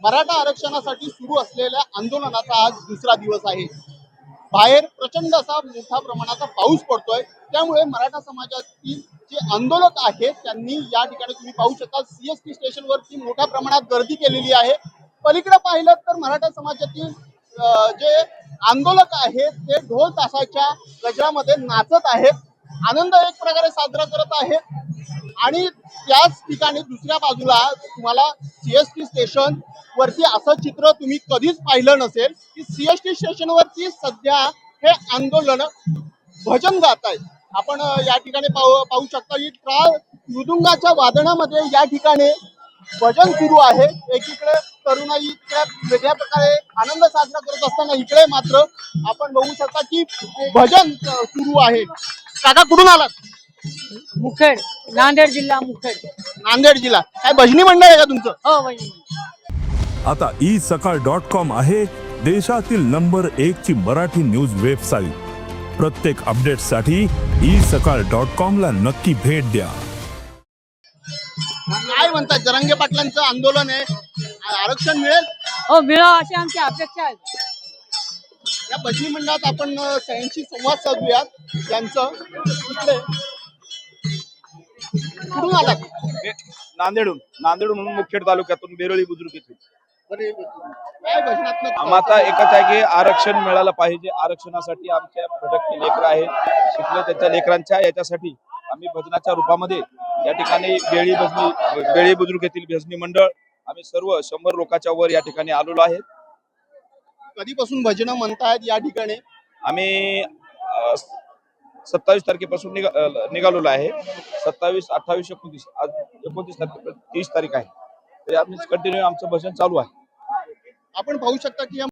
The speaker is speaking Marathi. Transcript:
मराठा आरक्षणासाठी सुरू असलेल्या आंदोलनाचा आज दुसरा दिवस आहे. बाहेर प्रचंड असा मोठ्या प्रमाणाचा पाऊस पडतोय. त्यामुळे मराठा समाजातील जे आंदोलक आहेत त्यांनी या ठिकाणी तुम्ही पाहू शकता सीएसटी स्टेशनवरती मोठ्या प्रमाणात गर्दी केलेली आहे. पलीकडे पाहिलं तर मराठा समाजातील जे आंदोलक आहेत ते ढोल तासाच्या गजरामध्ये नाचत आहेत. आनंद एक प्रकारे साजरा करत आहेत. आणि त्याच ठिकाणी दुसऱ्या बाजूला तुम्हाला सीएसटी स्टेशन वरती असं चित्र तुम्ही कधीच पाहिलं नसेल की सीएसटी स्टेशन वरती सध्या हे आंदोलन भजन गात आहेत आपण या ठिकाणी पाहू पाहू शकता की टाळ मृदुंगाच्या वादनामध्ये या ठिकाणी भजन सुरू आहे. एकीकडे तरुणाई इकडे वेगळ्या प्रकारे आनंद साजरा करत असताना इकडे मात्र आपण बघू शकता की भजन सुरू आहे. काका कुठून आलात? मुखेड नांदेड जिल्हा मुखेड. नांदेड जिल्हा. काय भजनी मंडळ आहे का तुमचं? हो वहिनी आता ई सकाळ डॉट कॉम आहे देशातील नंबर एक ची मराठी न्यूज वेबसाईट. प्रत्येक अपडेटसाठी ई सकाळ डॉट कॉम ला नक्की भेट द्या. काय म्हणतात जरांगे पाटलांचं आंदोलन आहे? आरक्षण मिळेल? हो मिळावं अशी आमची अपेक्षा आहे. या भजनी मंडळात आपण सगळ्यांशी संवाद साधूयात. त्यांचं इकडे. कुठून आलात? हे नांदेडहून नांदेडहून मुखेड तालुक्यातून बेरळी बुजुर्ग येथून. आम्हाला एकच आहे की आरक्षण मिळालं पाहिजे. आरक्षणासाठी आमच्या भटकती लेकर आहेत. शिकले त्याच्या लेकरांच्या याच्यासाठी आम्ही भजनाच्या रूपामध्ये या ठिकाणी बेळी भजनी बेळी बुजुर्ग येथील भजनी मंडळ आम्ही सर्व शंभर लोकांच्या वर या ठिकाणी आलेलो आहेत. कधीपासून भजनं म्हणतायत या ठिकाणी? आम्ही सत्तावीस तारखेपासून निघा निघालेलो आहे. सत्तावीस अठ्ठावीस एकोणतीस आज एकोणतीस तारखे तीस तारीख आहे. तरी आम्ही कंटिन्यू आमचं भजन चालू आहे. आपण पाहू शकता की या